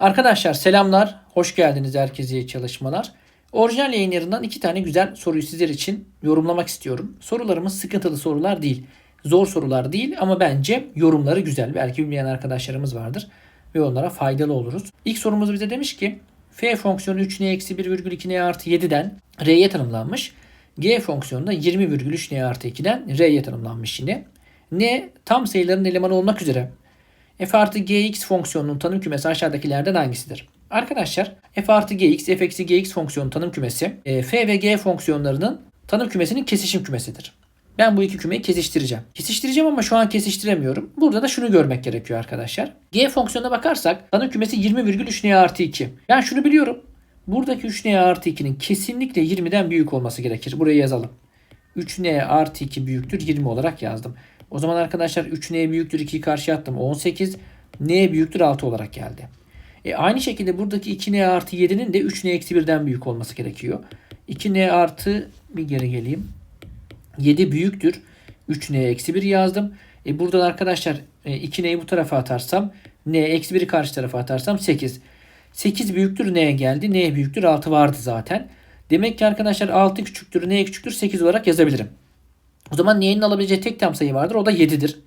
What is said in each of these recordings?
Arkadaşlar selamlar. Hoş geldiniz herkese çalışmalar. Orijinal yayınlarından iki tane güzel soruyu sizler için yorumlamak istiyorum. Sorularımız sıkıntılı sorular değil. Zor sorular değil ama bence yorumları güzel. Belki bilmeyen arkadaşlarımız vardır ve onlara faydalı oluruz. İlk sorumuz bize demiş ki f fonksiyonu 3n eksi 1,2n artı 7'den r'ye tanımlanmış. g fonksiyonu da 20,3n artı 2'den r'ye tanımlanmış yine. n tam sayıların elemanı olmak üzere f artı gx fonksiyonunun tanım kümesi aşağıdakilerden hangisidir? Arkadaşlar f artı gx, f eksi gx fonksiyonun tanım kümesi e, f ve g fonksiyonlarının tanım kümesinin kesişim kümesidir. Ben bu iki kümeyi kesiştireceğim. Kesiştireceğim ama şu an kesiştiremiyorum. Burada da şunu görmek gerekiyor arkadaşlar. G fonksiyonuna bakarsak tanım kümesi 20,3n artı 2. Ben şunu biliyorum. Buradaki 3n artı 2'nin kesinlikle 20'den büyük olması gerekir. Buraya yazalım. 3n artı 2 büyüktür 20 olarak yazdım. O zaman arkadaşlar 3n büyüktür 2'yi karşıya attım. 18. n büyüktür 6 olarak geldi. E aynı şekilde buradaki 2n artı 7'nin de 3n eksi 1'den büyük olması gerekiyor. 2n artı bir geri geleyim. 7 büyüktür. 3n eksi 1 yazdım. E buradan arkadaşlar e, 2n'yi bu tarafa atarsam n eksi 1'i karşı tarafa atarsam 8. 8 büyüktür n geldi. n büyüktür 6 vardı zaten. Demek ki arkadaşlar 6 küçüktür n küçüktür 8 olarak yazabilirim. O zaman n'nin alabileceği tek tam sayı vardır. O da 7'dir.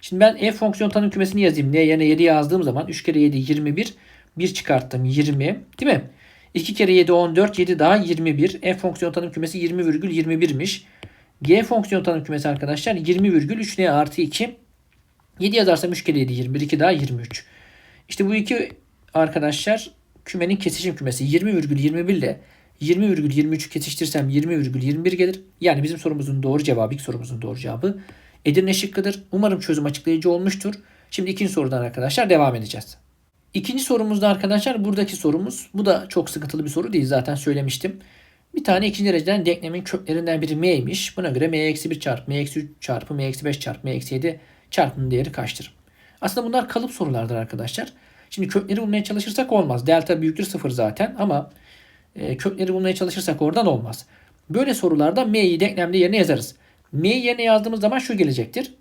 Şimdi ben f fonksiyon tanım kümesini yazayım. n yerine 7 yazdığım zaman 3 kere 7 21. 1 çıkarttım 20. Değil mi? 2 kere 7 14. 7 daha 21. f fonksiyon tanım kümesi 20,21'miş. g fonksiyon tanım kümesi arkadaşlar 20,3 n artı 2. 7 yazarsam 3 kere 7 21. 2 daha 23. İşte bu iki arkadaşlar kümenin kesişim kümesi 20,21 ile 20,23'ü kesiştirsem 20,21 gelir. Yani bizim sorumuzun doğru cevabı, ilk sorumuzun doğru cevabı Edirne şıkkıdır. Umarım çözüm açıklayıcı olmuştur. Şimdi ikinci sorudan arkadaşlar devam edeceğiz. İkinci sorumuzda arkadaşlar buradaki sorumuz. Bu da çok sıkıntılı bir soru değil zaten söylemiştim. Bir tane ikinci dereceden denklemin köklerinden biri m'ymiş. Buna göre m-1 çarpı m-3 çarpı m-5 çarpı m-7 çarpımının değeri kaçtır? Aslında bunlar kalıp sorulardır arkadaşlar. Şimdi kökleri bulmaya çalışırsak olmaz. Delta büyüktür sıfır zaten ama e, kökleri bulmaya çalışırsak oradan olmaz. Böyle sorularda m'yi denklemde yerine yazarız. M'yi yerine yazdığımız zaman şu gelecektir.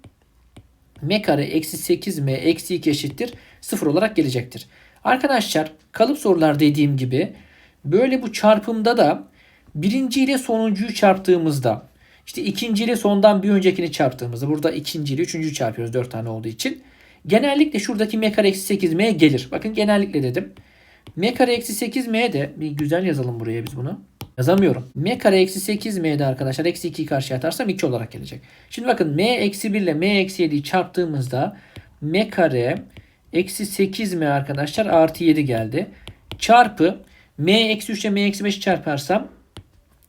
M kare eksi 8M eksi 2 eşittir 0 olarak gelecektir. Arkadaşlar kalıp sorular dediğim gibi böyle bu çarpımda da birinci ile sonuncuyu çarptığımızda işte ikinci ile sondan bir öncekini çarptığımızda burada ikinci ile üçüncüyü çarpıyoruz 4 tane olduğu için. Genellikle şuradaki m kare eksi 8m gelir. Bakın genellikle dedim. M kare eksi 8m de bir güzel yazalım buraya biz bunu. Yazamıyorum. m kare eksi 8m'de arkadaşlar eksi 2'yi karşıya atarsam 2 olarak gelecek. Şimdi bakın m eksi 1 ile m eksi 7'yi çarptığımızda m kare eksi 8m arkadaşlar artı 7 geldi. Çarpı m eksi 3 ile m eksi 5 çarparsam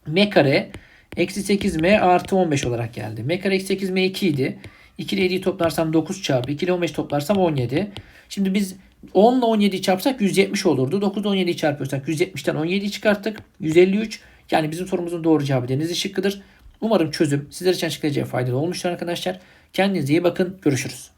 m kare eksi 8m artı 15 olarak geldi. m kare eksi 8m 2 idi. 2 ile 7'yi toplarsam 9 çarpı 2 ile 15 toplarsam 17. Şimdi biz 10 ile 17'yi çarpsak 170 olurdu. 9 ile 17'yi çarpıyorsak 170'ten 17'yi çıkarttık. 153. Yani bizim sorumuzun doğru cevabı Denizli şıkkıdır. Umarım çözüm sizler için açıklayıcıya faydalı olmuştur arkadaşlar. Kendinize iyi bakın. Görüşürüz.